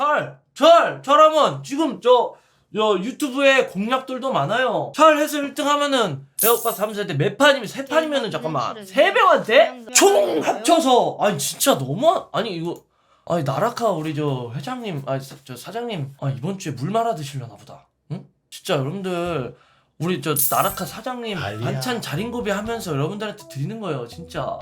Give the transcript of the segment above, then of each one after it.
잘, 잘, 잘하면 지금 저, 저 유튜브에 공략들도 많아요. 잘 해서 1등 하면은 에어팟 3세대 몇 판이면 세 판이면은 잠깐만 세 명한테 총 합쳐서 아니 진짜 너무 아니 이거 아니 나라카 우리 저 회장님 아니 사- 저 사장님 아 이번 주에 물 말아 드시려나 보다. 응? 진짜 여러분들 우리 저 나라카 사장님. 반찬 자린고비 하면서 여러분들한테 드리는 거예요 진짜.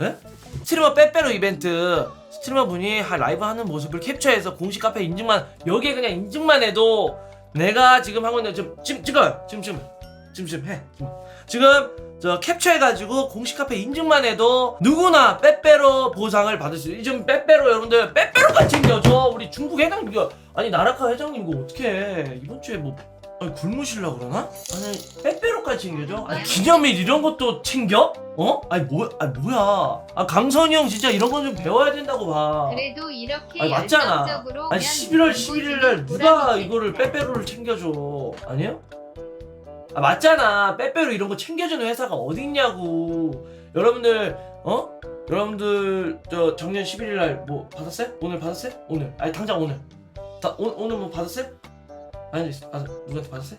예? 스트리머 빼빼로 이벤트 스트리머 분이 하- 라이브 하는 모습을 캡처해서 공식 카페 인증만 여기에 그냥 인증만 해도 내가 지금 하고 있는 지금 지금 지금 지금 지금 지금 해 지금. 저 캡처해가지고 공식 카페 인증만 해도 누구나 빼빼로 보상을 받을 수 있어요 지금 빼빼로 여러분들 빼빼로까지 챙겨줘 우리 중국 회장 이거 아니 나라카 회장님 이거 어떻게 해 이번 주에 뭐 아니 굶으실라 그러나? 아니 빼빼로까지 챙겨줘? 아니 기념일 이런 것도 챙겨? 어? 아니 뭐, 아니 뭐야 아 강선이 형 진짜 이런 거좀 배워야 된다고 봐 그래도 이렇게 아니 맞잖아 열정적으로 아니 오면 11월 11일 날 누가 이거를. 빼빼로를 챙겨줘 아니에요? 아 맞잖아 빼빼로 이런 거 챙겨주는 회사가 어딨냐고 여러분들 어? 여러분들 저 작년 11일 날 뭐 받았어요? 오늘 받았어요? 오늘 아니 당장 오늘 다 오, 오늘 뭐 받았어요? 아니 받, 누구한테 받았어요?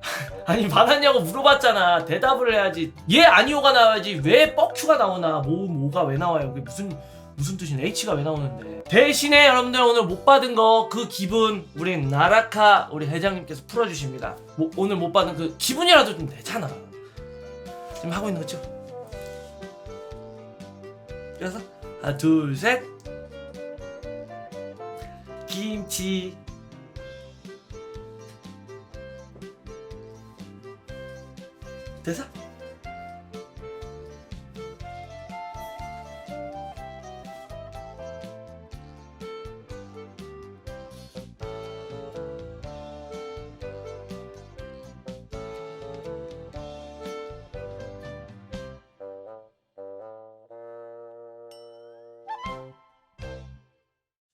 아니 받았냐고 물어봤잖아. 대답을 해야지. 얘 아니오가 나와야지. 왜 뻑큐가 나오나? 뭐 뭐가 왜 나와요? 그게 무슨 무슨 뜻이냐? H가 왜 나오는데. 대신에 여러분들 오늘 못 받은 거 그 기분 우리 나라카 우리 회장님께서 풀어주십니다. 뭐, 오늘 못 받은 그 기분이라도 좀 내잖아. 지금 하고 있는 거죠? 그래서 하나 둘셋. 김치 됐어?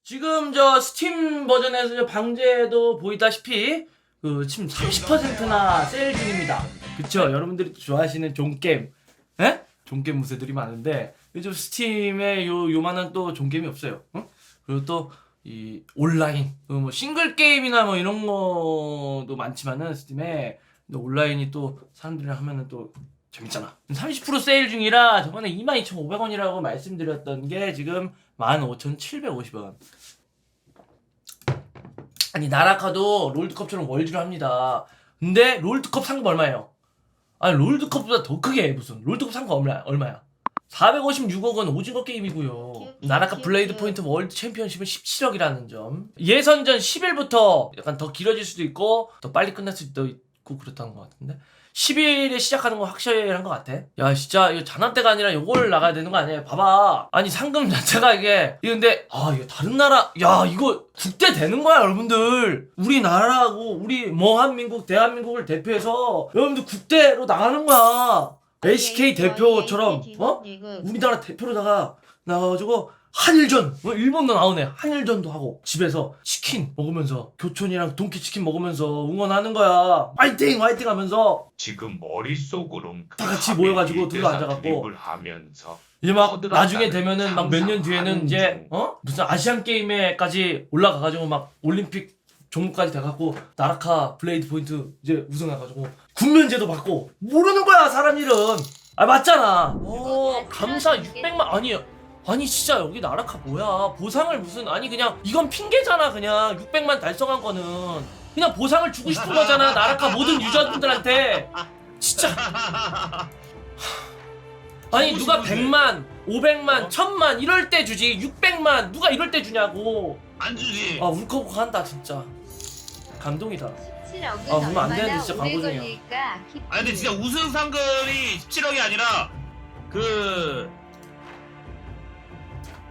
지금 저 스팀 버전에서 저 방제도 보이다시피 그 지금 30%나 세일 중입니다. 그쵸? 여러분들이 좋아하시는 종게임, 에? 종게임 무새들이 많은데 요즘 스팀에 요 요만한 또 종게임이 없어요. 응? 그리고 또 이 온라인, 그뭐 싱글 게임이나 뭐 이런 거도 많지만은 스팀에 근데 온라인이 또 사람들이랑 하면은 또 재밌잖아. 30% 세일 중이라 저번에 22,500원이라고 말씀드렸던 게 지금 15,750원. 아니 나라카도 롤드컵처럼 월드를 합니다. 근데 롤드컵 상금 얼마예요? 아니 롤드컵보다 더 크게 무슨 롤드컵 상금 얼마 얼마야? 456억 원 오징어 게임이고요. 나라카 블레이드 포인트 월드 챔피언십은 17억이라는 점. 예선전 10일부터 약간 더 길어질 수도 있고 더 빨리 끝날 수도 있고 그렇다는 것 같은데 10일에 시작하는 건 확실한 것 같아. 야 진짜 이거 잔한때가 아니라 요걸 나가야 되는 거 아니에요? 봐봐. 아니 상금 자체가 이게 이거 근데 아 이거 다른 나라 야 이거 국대 되는 거야 여러분들. 우리나라하고 우리 뭐 한민국 대한민국을 대표해서 여러분들 국대로 나가는 거야. LCK 대표처럼 어? 우리나라 대표로다가 나가가지고 한일전. 뭐 일본도 나오네. 한일전도 하고 집에서 치킨 먹으면서 교촌이랑 동키치킨 먹으면서 응원하는 거야. 화이팅 화이팅 하면서. 지금 머릿속으론 다 같이 모여가지고 둘러 앉아갖고 하면서 이제 막 나중에 되면은 막 몇 년 뒤에는 이제 중. 어? 무슨 아시안 게임에까지 올라가가지고 막 올림픽 종목까지 돼갖고 나라카 블레이드 포인트 이제 우승해가지고 군면제도 받고 모르는 거야 사람 일은 아 맞잖아. 어 감사 600만 아니 아니 진짜 여기 나라카 뭐야? 보상을 무슨 아니 그냥 이건 핑계잖아 그냥. 600만 달성한 거는. 그냥 보상을 주고 싶은 거잖아 나라카 모든 유저분들한테. 진짜. 아니 누가 100만 500만 1000만 이럴 때 주지. 600만 누가 이럴 때 주냐고. 안 주지. 아 울컥울컥 한다 진짜. 감동이다. 17억은 아, 그러면 안 되는데 진짜 오래 광고 중이야. 걸릴까 아 근데 진짜 우승 상금이 17억이 아니라 그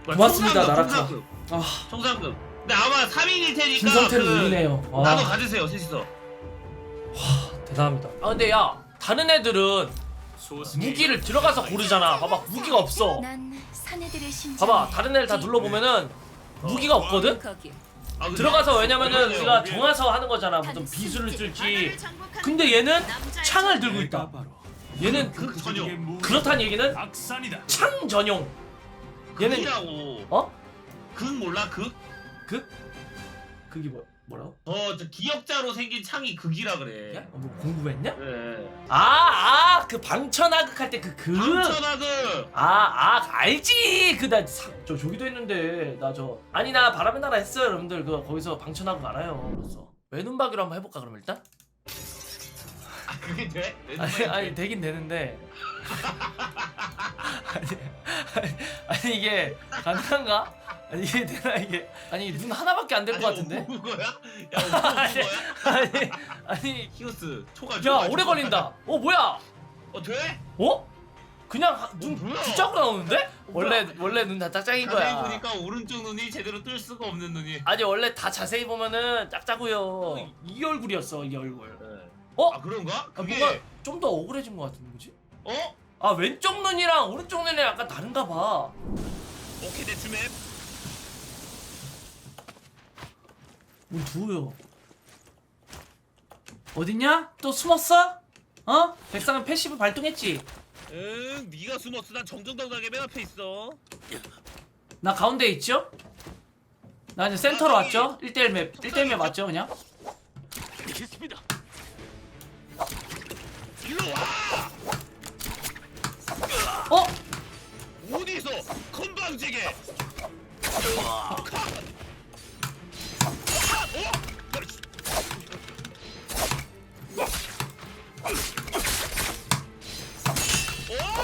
고맙습니다, 나라카. 총상금, 아 총상금. 근데 아마 3인일 테니까 김성태를 그 울리네요 와 나도 가지세요 셋이서. 대단합니다 아 근데 야 다른 애들은 무기를 들어가서 고르잖아 봐봐 무기가 없어 봐봐 다른 애들 다 눌러보면은 무기가 없거든? 아, 근데 들어가서 왜냐면은 그러네요. 우리가 정해서 하는 거잖아 무슨 비수를 쓸지 근데 얘는 창을 들고 있다 얘는 극 전용. 그렇다는 얘기는 악산이다. 창 전용 얘는 극이라고. 어? 극 몰라 극? 극? 극이 뭐 뭐라고? 어, 저 기역자로 생긴 창이 극이라 그래. 야? 어, 뭐 공부했냐? 네. 아, 아, 그 방천하극 할 때 그 극. 방천하극. 아, 아, 알지. 그나저 저기도 했는데 나 저 아니 나 바람의 나라 했어요, 여러분들. 그 거기서 방천하극 알아요. 그래서 외눈박이로 한번 해볼까 그럼 일단? 아, 그게 돼? 내 아니, 아니 돼? 되긴 되는데. 아니, 아니, 아니 이게 가능한가? 아니 이게 되나 이게? 아니 눈 하나밖에 안 될 것 같은데? 오는 거야? 야, 오는 아니, 거야? 아니, 아니, 히오스 초과. 야 초과, 오래. 걸린다. 어 뭐야? 어 돼? 어? 그냥 하- 눈 어, 뭐야? 붙잡고 나오는데? 원래 원래 눈 다 짝짝인 자세히 거야. 보니까 오른쪽 눈이 제대로 뜰 수가 없는 눈이. 아니 원래 다 자세히 보면은 짝짝고요. 이 얼굴이었어 이 얼굴. 네. 어? 아 그런가? 아, 그게 뭔가 좀 더 억울해진 것 같은데 뭐지? 어? 아 왼쪽 눈이랑 오른쪽 눈이 약간 다른가 봐. 오케이 대충 맵. 우리 두우요. 어딨냐? 또 숨었어? 어? 백상은 패시브 발동했지? 응, 네가 숨었어. 난 정정당당하게 맨 앞에 있어. 나 가운데 있죠? 나 이제 센터로 왔죠? 1대1 맵, 1대1 맵 맞죠 그냥? 알겠습니다. 일로 와! 어?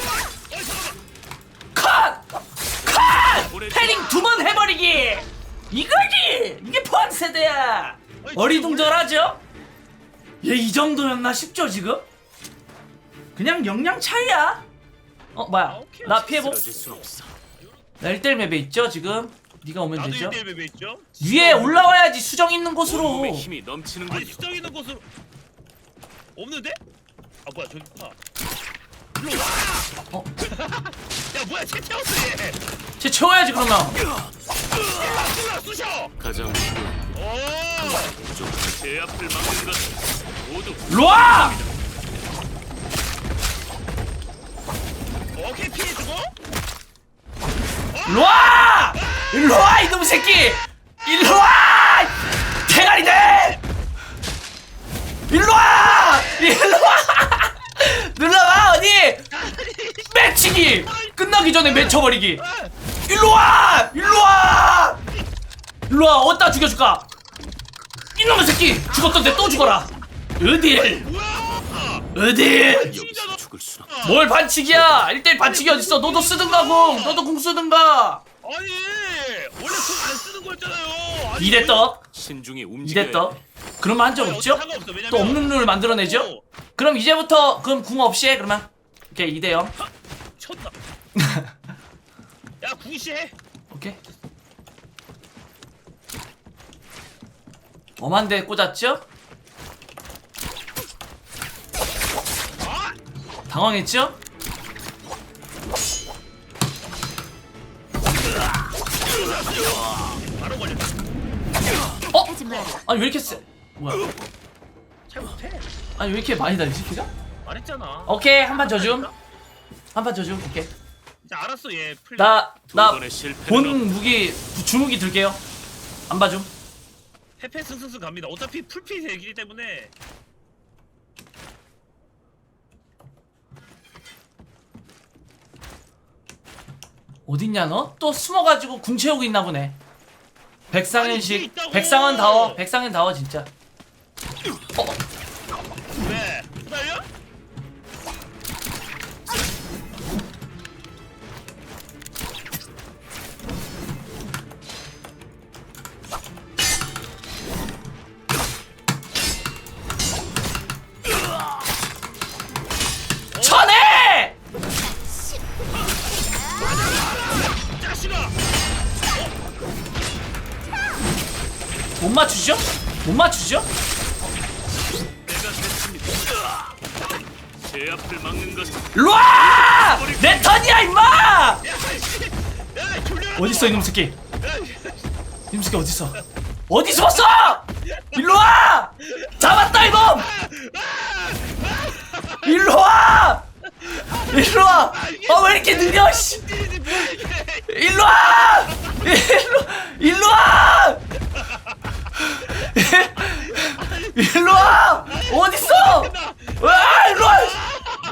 컷! 컷! 패링 두 번 해버리기! 이거지! 이게 포함 세대야! 어리둥절하죠? 얘 이 정도였나 싶죠 지금? 그냥 역량 차이야 어 뭐야 나 피해보 나 1대1 맵에 있죠 지금? 네가 오면 나도 되죠? 1대1 맵에 있죠? 위에 올라와야지 수정 있는 곳으로 몸에 힘이 아니 넘치는군요. 수정 있는 곳으로 없는데? 아 뭐야 저기 있구나 일로 와! 어? 야 뭐야 채 태웠어 얘! 쟤 채워야지 그러면 일로 쑤셔! 가장 오! 제 앞을 막는 것은 모두 일로와! 오케이 피해주고 일로와! 일로와 이놈 새끼! 일로와! 대가리들! 일로와! 일로와! 눌러봐 어디? 맺히기! 끝나기 전에 맺혀버리기! 일로와! 일로와! 일로와 어디다 죽여줄까? 이놈의 새끼! 죽었던데 또 죽어라! 어딜? 어딜? 죽을 수는 없. 뭘 반칙이야! 1대1 반칙이 어딨어? 너도 쓰든가 공! 너도 공 쓰든가! 아니 원래 손안 쓰는 거였잖아요 아니, 이대 떡! 신중히 움직여야 이대 떡! 그러면 한적 아니, 없죠? 상관없어 왜냐면 또 없는 룰을 만들어내죠? 어, 그럼 이제부터 그럼 궁 없이 해 그러면 오케이 2대 0 쳤다 야 구시 해 오케이 엄한데 꽂았죠? 아! 당황했죠? 어? 아니 왜 이렇게 세? 뭐야 아니 왜 이렇게 많이 다니지 키가? 말했잖아 오케이 한 판 져줌 한 판 져줌 오케이 이제 알았어 얘 풀. 나두나 번의 실패는 본 무기 주무기 들게요 안 봐줌 페페 승승승 갑니다 어차피 풀피 되기 때문에 어딨냐 너? 또 숨어가지고 궁 채우고 있나 보네 백상현식! 백상현 다워 백상현 다워 진짜 어? 못 맞추죠? 못 맞추죠? 일로와! 내 턴이야 임마! 어딨어 이놈 새끼 야, 이놈 새끼 어딨어 어디 숨었어? 일로 와! 잡았다 이놈! 일로 와! 일로 와! 아왜 이렇게 느려 씨! 이게 뭐야, 이게? 일로 와! 어딨어? 와! 일로 와!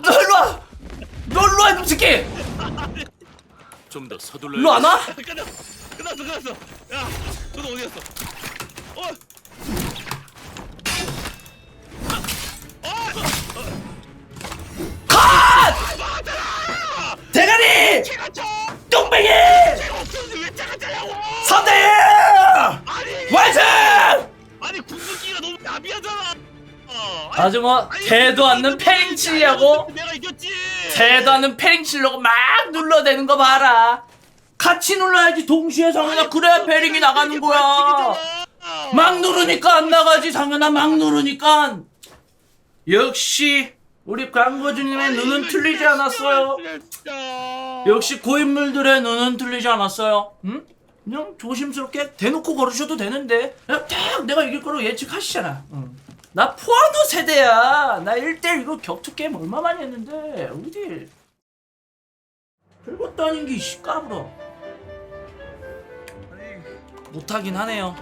너 일로 와! 너 일로 와, 이놈 새끼! 좀 더 서둘러. 일로 안 와? 끝났어 끝났어 끝났어 야 저도 어디 갔어 어! 어! 어! 컷! 아, 대가리! 제가 쳐! 똥뱅이! 아주 뭐 대도 않는 치려고 내가 이겼지. 대도 않는 패링 치려고 막 눌러대는 거 봐라. 같이 눌러야지 동시에 상현아. 그래야 패링이 나가는 거야. 막 누르니까 안 나가지 상현아. 막 누르니까. 역시 우리 광고주님의 눈은 틀리지 않았어요. 역시 고인물들의 눈은 틀리지 않았어요. 응? 그냥 조심스럽게 대놓고 걸으셔도 되는데. 그냥 딱 내가 이길 거로 예측하시잖아. 응. 나 포화도 세대야. 나 1대1 이거 격투 게임 얼마 많이 했는데. 어디? 별것도 아닌 게 까불어. 못하긴 하네요.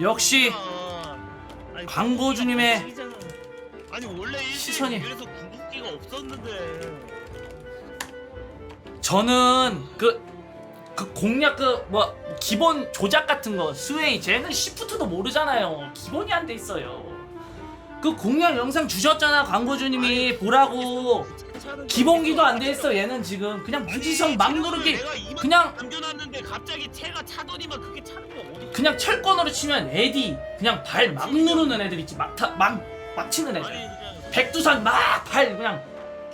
역시 광고주님의 아니 원래 시선이. 그래서 궁극기가 없었는데. 저는 그, 그 공략 그 뭐 기본 조작 같은 거 스웨이 쟤는 시프트도 모르잖아요. 기본이 안 돼 있어요 그 공략 영상 주셨잖아 광고주님이. 보라고. 기본기도 안 돼 있어 얘는 지금. 그냥 무지성 막 누르기 그냥 남겨놨는데 갑자기 채가 차더니만 그게 차는 게 어디 그냥 철권으로 치면 에디 그냥 발 막 누르는 애들 있지. 막막 막 치는 아니 애들 백두산 막 발 그냥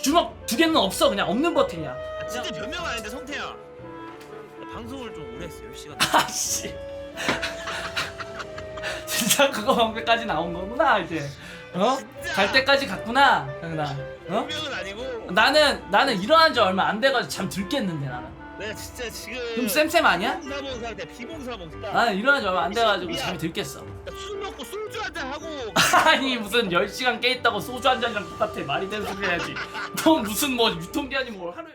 주먹 두 개는 없어 그냥 없는 버튼이야. 아, 진짜 변명 아닌데 성태야. 나 방송을 좀 오래 했어 10시간. 아씨. 진짜 그거 방금까지 나온 거구나 이제 어? 갈 때까지 갔구나 형나 어? 변명은 아니고. 나는 나는 일어난 지 얼마 안 돼가지고 잠 들겠는데 나는. 내가 진짜 지금 그럼 쌤쌤 아니야? 비봉사봉 상태 비봉사봉 다 나는 일어난 지 얼마 안 돼가지고 잠이 들겠어. 술 먹고 술주 한잔 하고. 아니 무슨 10시간 깨 있다고 소주 한 잔이랑 똑같아. 말이 되는 소리 해야지. 너 무슨 뭐 유통기한이 뭐 하루에